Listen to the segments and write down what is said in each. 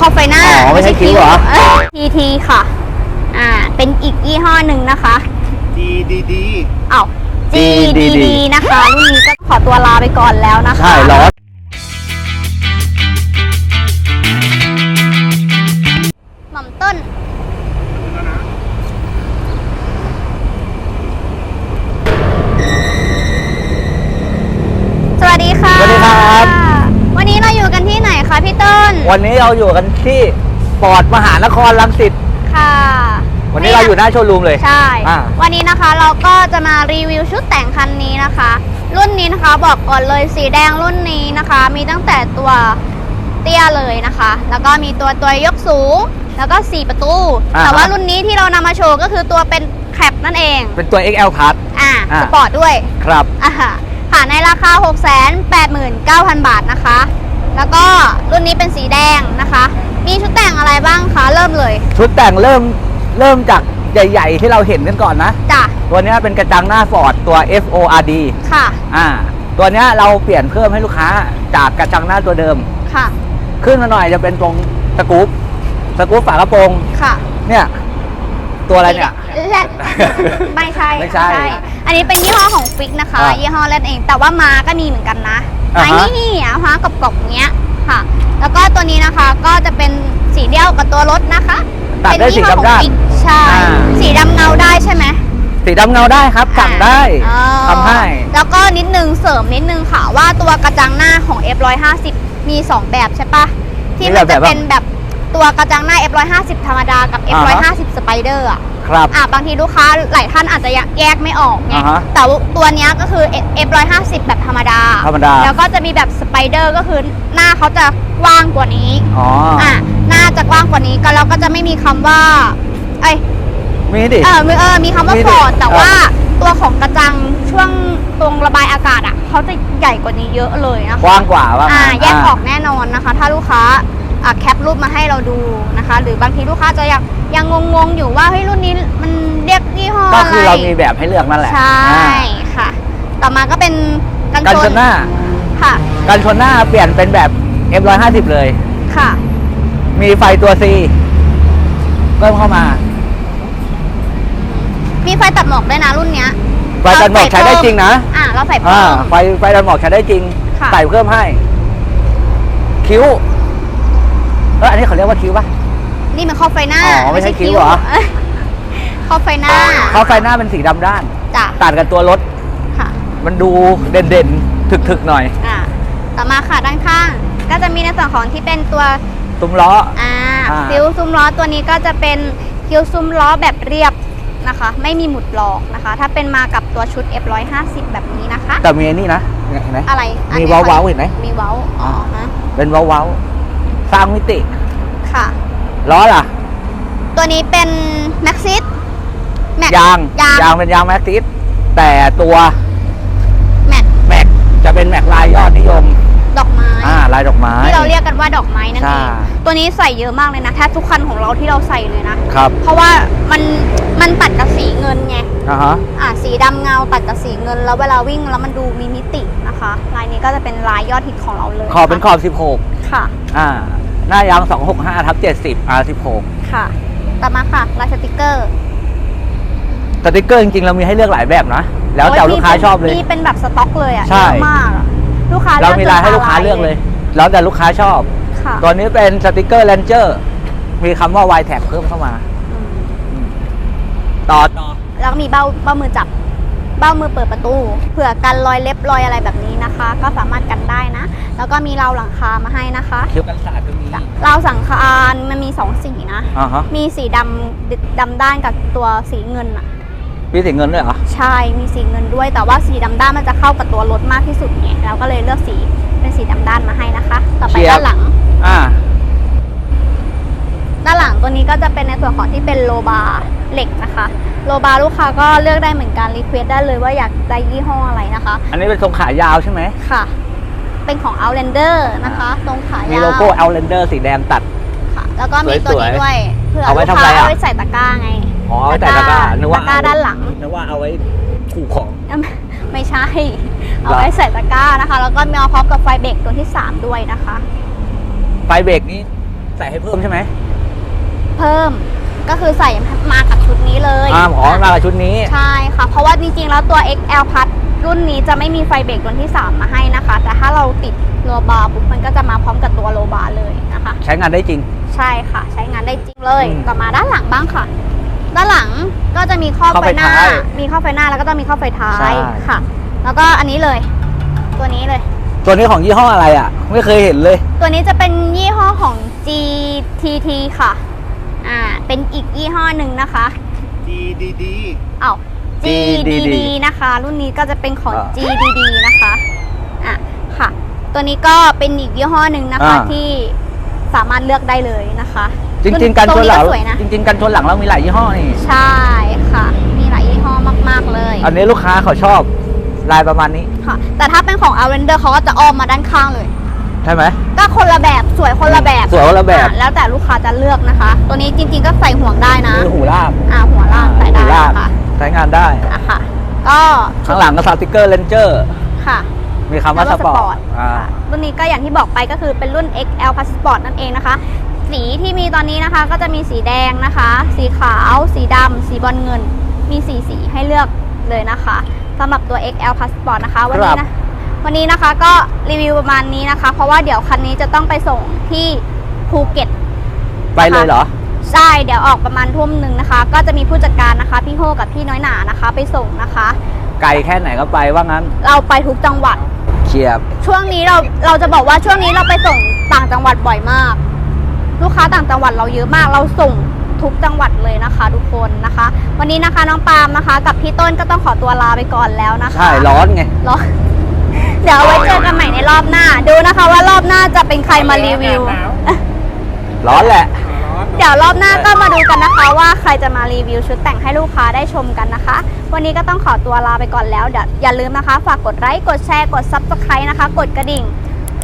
คอไฟหน้าอ๋อไม่ใช่คิ้วเหรอ ทีทีค่ะ อ่า เป็นอีกยี่ห้อหนึ่งนะคะ ดีดีดี เอ้า GDD นะคะรุ่นนี้ก็ขอตัวลาไปก่อนแล้วนะคะ ใช่ล้อห วันนี้เราอยู่กันที่ปอดมหานครลังสิต ค่ะวันนี้เราอยู่หน้าโชว์รูมเลย ใช่ อ่า วันนี้นะคะเราก็จะมารีวิวชุดแต่งคันนี้นะคะ รุ่นนี้นะคะบอกก่อนเลยสีแดงรุ่นนี้นะคะ มีตั้งแต่ตัวเตี้ยเลยนะคะ แล้วก็มีตัวตัวยกสูง แล้วก็ 4 ประตู อ่าฮะแต่ว่ารุ่นนี้ที่เรานำมาโชว์ก็คือตัวเป็นแคปนั่นเอง เป็นตัว XL Plus อ่าอ่า สปอร์ตด้วย ครับ อ่าฮะค่ะในราคา 689,000 บาทนะคะ แล้วก็รุ่นนี้เป็นสีแดงนะคะ มีชุดแต่งอะไรบ้างคะเริ่มเลย ชุดแต่งเริ่มเริ่มจากใหญ่ ๆ ที่เราเห็นกันก่อนนะ จ้ะ ตัวเนี้ยเป็นกระจังหน้าฟอร์ดตัว FORD ค่ะ อ่า ตัวเนี้ยเราเปลี่ยนเพิ่มให้ลูกค้าจากกระจังหน้าตัวเดิม ค่ะ ขึ้นมาหน่อยจะเป็นตรงสกู๊ปสกู๊ปฝากระโปรง ค่ะเนี่ย ตัวอะไรเนี่ย และไม่ใช่ไม่ใช่อันนี้เป็นยี่ห้อของฟิกนะคะ อะยี่ห้อแรกเอง แต่ว่ามาก็มีเหมือนกันนะ อ่าไอ้ฮะ นี่อะฮะกรอบๆเนี้ยค่ะ แล้วก็ตัวนี้นะคะก็จะเป็นสีเดียวกับตัวรถนะคะตัดได้เป็นสียี่ห้อของดำด้านฟิกใช่อ่า สีดำเงาได้ใช่ไหม สีดำเงาได้ครับสั่งได้อ๋อทำให้ แล้วก็นิดนึงเสริมนิดนึงค่ะว่าตัวกระจังหน้าของ F150 มี 2 แบบใช่ปะที่มันจะเป็นแบบตัวกระจังหน้า F150 ธรรมดากับ F150 Spider อะ ครับอะบางทีลูกค้าหลายท่านอาจจะแยกไม่ออกไงอ่าฮะแต่ว่าตัวเนี้ยก็คือ F150 แบบธรรมดา ธรรมดา แล้วก็จะมีแบบ Spider ก็คือหน้าเขาจะกว้างกว่านี้อ๋อออะหน้าจะกว้างกว่านี้ก็แล้วก็จะไม่มีคำว่าเอ้ย มีดิ เออมีเออ มีคำว่ามีดิฟอร์ดแต่เออ ว่าตัวของกระจังช่วงตรงระบายอากาศอะเขาจะใหญ่กว่านี้เยอะเลยนะคะกว้างกว่าว่าอ่างั้นแยกออกแน่นอนนะคะ ถ้าลูกค้าอะ แคปรูปมาให้เราดูนะคะ หรือบางทีลูกค้าจะยังยังงงๆอยู่ว่าเฮ้ยรุ่นนี้มันเรียกยี่ห้อก็อะไรคือเรามีแบบให้เลือกนั่นแหละใช่อ่าค่ะ ต่อมาก็เป็นกันกันชชนนหน้าค่ะกันชนหน้าเปลี่ยนเป็นแบบ F150 เลยค่ะ มีไฟตัว C เพิ่มเข้ามา มีไฟตัดหมอกด้วยนะรุ่นเนี้ยไฟตัดหมอกใช้ได้จริงนะอ่าเราใส่อ่าเพิ่มไฟไฟตัดหมอกใช้ได้จริงค่ะใส่เพิ่มให้ คิ้ว เอออันนี้เขาเรียกว่าคิ้วป่ะ นี่มันครอบไฟหน้าอ๋อไม่ใช่คิ้วเหรอ ครอบไฟหน้าเขาไฟหน้าเป็นสีดำด้าน จ้ะตัดกับตัวรถ ค่ะ มันดูเด่นๆ ถึกๆหน่อย อ่าต่อมาค่ะด้านข้าง ก็จะมีในส่วนของที่เป็นตัวตุ้มล้อ อ่าอ่าคิ้วซุ้มล้อตัวนี้ก็จะเป็นคิ้วซุ้มล้อแบบเรียบนะคะ ไม่มีหมุดหลอกนะคะ ถ้าเป็นมากับตัวชุด F150 แบบนี้นะคะ แต่มีอันนี่นะเห็นไหมอะไรอันมีนี้เว้าๆขอเห็นไหมมีเว้าอ๋อฮะเป็นเว้าๆ สร้างมิติค่ะ ล้อล่ะ ตัวนี้เป็นแม็กซิสแม็กยางยางยางเป็นยางแม็กซิสแต่ตัวแม็กแม็กจะเป็นแม็กลายยอดนิยม ดอกไม้ อ่าลายดอกไม้ ที่เราเรียกกันว่าดอกไม้นั่นใช่เองตัวนี้ใส่เยอะมากเลยนะแทบทุกคันของเราที่เราใส่เลยนะ ครับเพราะว่ามันมันตัดกับสีเงินไง อ่าฮะอ่าสีดำเงาตัดกับสีเงิน แล้วเวลาวิ่งแล้วมันดูมีมิตินะคะ ลายนี้ก็จะเป็นลายยอดฮิตของเราเลยขอบเป็นขอบค่ะ16อ่า หน้ายาง265ทับ70 R16 ค่ะ ต่อมาค่ะลายสติกเกอร์ สติกเกอร์จริงๆ เรามีให้เลือกหลายแบบนะ แล้วแต่โอ้ยลูกค้ามีป็นชอบเลย มีเป็นแบบสต็อกเลยอะใช่ เยอะมากอะลูกค้าเรามีลายให้จนลูกค้าตเลือกเลย แล้วแต่ลูกค้าชอบ ค่ะตัวนี้เป็นสติกเกอร์ Ranger มีคำว่า Y tag เพิ่มเข้ามา อืมต่อต่อแล้วก็มีเบ้าเบ้ามือจับ เบ้ามือเปิดประตูเผื่อกันรอยเล็บรอยอะไรแบบนี้นะคะ ก็สามารถกันได้นะ แล้วก็มีราวหลังคามาให้นะคะคิ้วกันสาดก็มี ราวสังคารมันมีสองสีนะอ่าฮะ มีสีดำดำด้านกับตัวสีเงินอะมีสีเงินด้วยเหรอ ใช่มีสีเงินด้วย แต่ว่าสีดำด้านมันจะเข้ากับตัวรถมากที่สุดไงเราก็เลยเลือกสีเป็นสีดำด้านมาให้นะคะ ต่อไปเชียร์ ด้านหลัง อ่า ด้านหลังตัวนี้ก็จะเป็นในส่วนของที่เป็นโลบาร์เหล็กนะคะ โลบาร์ลูกค้าก็เลือกได้เหมือนกันรีเควสได้เลยว่าอยากได้ยี่ห้ออะไรนะคะ อันนี้เป็นทรงขายาวใช่ไหมค่ะ เป็นของ Outlander นะคะตรงขายาวมีโลโก้ Outlander สีแดงตัดค่ะ แล้วก็มีตัวนี้สวยๆด้วยเพื่อเอาไว้ลูกทำอะไรค้าอะเอาไว้ใส่ตะกร้าไงอ๋อไว้แต่ตะกร้านึกว่าตะกร้าด้านหลังนึกว่าเอาไว้ขู่ของไม่ใช่ เอาไว้ใส่ตะกร้านะคะ แล้วก็มีเอาพร้อมกับไฟเบรกตัวที่ 3 ด้วยนะคะ ไฟเบรกนี้ใส่ให้เพิ่มใช่ไหม เพิ่มก็คือใส่มากับชุดนี้ เลยอ่าอ๋อมากับชุดนี้ ใช่ค่ะ เพราะว่าจริงๆ แล้วตัว XL พัดรุ่นนี้จะไม่มีไฟเบรกรุ่นที่ 3 มาให้นะคะ แต่ถ้าเราติดโลบาร์ปุ๊บมันก็จะมาพร้อมกับตัวโลบาร์เลยนะคะ ใช้งานได้จริง ใช่ค่ะ ใช้งานได้จริงเลย อืมต่อมาด้านหลังบ้างค่ะ ด้านหลังก็จะมีข้อข้อไฟไฟหน้า ท้ายมีข้อไฟหน้าแล้วก็ต้องมีข้อไฟท้าใช่ ยค่ะ แล้วก็อันนี้เลย ตัวนี้เลย ตัวนี้ของยี่ห้ออะไรอะ ไม่เคยเห็นเลย ตัวนี้จะเป็นยี่ห้อของ GTT ค่ะ อ่า เป็นอีกยี่ห้อหนึ่งนะคะ ดีดีดีเอ้า GDD GDD นะคะ รุ่นนี้ก็จะเป็นของ อ่า GDD นะคะอะค่ะ ตัวนี้ก็เป็นอีกยี่ห้อหนึ่งนะคะ อ่า ที่สามารถเลือกได้เลยนะคะจริง ๆกันชนหลัง ตัวสวยนะ จริง ๆกันชนหลังเรามีหลายยี่ห้อนี่ ใช่ค่ะ มีหลายยี่ห้อมากๆเลยอันนี้ลูกค้าเขาชอบลายประมาณนี้ ค่ะ แต่ถ้าเป็นของ a v e n d e r เขาก็จะอ้อมมาด้านข้างเลย ใช่ไหม ก็คนละแบบสวยคนละแบบสวยคนละแบบ อ่แล้วแต่ลูกค้าจะเลือกนะคะ ตัวนี้จริงๆก็ใส่ห่วงได้นะ นี่หูลากอ่าหัวล่างใส่ได้หูลากค่ะใช้งานได้ อะค่ะ ก็ข้างหลังก็สติกเกอร์เลนเจอร์ ค่ะ มีคำว่าสปอร์ตอ่าค่ะรุ่นนี้ก็อย่างที่บอกไปก็คือเป็นรุ่น XL Passport นั่นเองนะคะ สีที่มีตอนนี้นะคะก็จะมีสีแดงนะคะ สีขาว สีดำสีบอลเงิน มีสีสีให้เลือกเลยนะคะสำหรับตัว XL Passport นะคะ วันนี้ครันะบ วันนี้นะคะก็รีวิวประมาณนี้นะคะ เพราะว่าเดี๋ยวคันนี้จะต้องไปส่งที่ภูเก็ต ไปเลยเหรอ ใช่เดี๋ยวออกประมาณทุ่มหนึ่งนะคะ ก็จะมีผู้จัดการนะคะ พี่โฮกับพี่น้อยหนานะคะ ไปส่งนะคะ ไกลแค่ไหนก็ไปว่างั้น เราไปทุกจังหวัดเชียบ ช่วงนี้เราเราจะบอกว่าช่วงนี้เราไปส่งต่างจังหวัดบ่อยมาก ลูกค้าต่างจังหวัดเราเยอะมาก เราส่งทุกจังหวัดเลยนะคะ ทุกคนนะคะ วันนี้นะคะน้องปาล์มนะคะ กับพี่ต้นก็ต้องขอตัวลาไปก่อนแล้วนะคะ ใช่ร้อนไงร้อน เดี๋ยวเอาไว้เจอกันใหม่ในรอบหน้า ดูนะคะว่ารอบหน้าจะเป็นใครมารีวิว ร้อนแหละร้อนเดี๋ยวรอบหน้าก็มาดูกันนะคะ ว่าใครจะมารีวิวชุดแต่งให้ลูกค้าได้ชมกันนะคะ วันนี้ก็ต้องขอตัวลาไปก่อนแล้วเดี๋ยวอย่าลืมนะคะ ฝากกดไลค์กดแชร์กด Subscribe นะคะ กดกระดิ่ง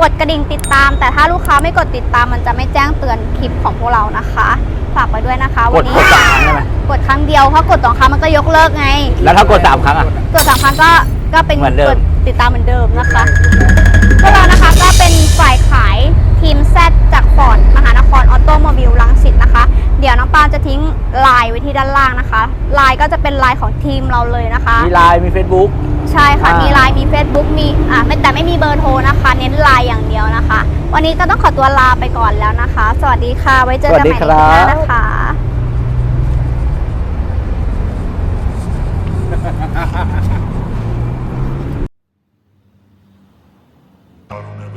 กดกระดิ่งติดตาม แต่ถ้าลูกค้าไม่กดติดตามมันจะไม่แจ้งเตือนคลิปของพวกเรานะคะ ฝากไว้ด้วยนะคะกวัดนนี้กดสามครั้งได้ไหม กดครั้งเดียวเพราะกดสองครั้งมันก็ยกเลิกไง แล้วถ้ากดสามครั้งอะ กดสามครั้งก็ ก็เป็นเหมือนเดิม กดติดตามเหมือนเดิมนะคะพวกเรานะคะก็เป็นฝ่ายขายทีมแซจากฟอร์ดมหานครออโตโมบิลลังสิตนะคะ เดี๋ยวน้องปาจะทิ้งไลน์ไว้ที่ด้านล่างนะคะไลน์ก็จะเป็นไลน์ของทีมเราเลยนะคะ มีไลน์มี Facebook ใช่ค่ะ อ่ามีมีไลน์มี Facebook มีอ่าไม่แต่ไม่มีเบอร์โทรนะคะ เน้นไลน์อย่างเดียวนะคะ วันนี้ก็ต้องขอตัวลาไปก่อนแล้วนะคะ สวัสดีค่ะ ไว้เจอกันใหม่ในคลิปหน้านะคะ I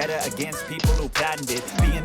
vendetta against people who patented Being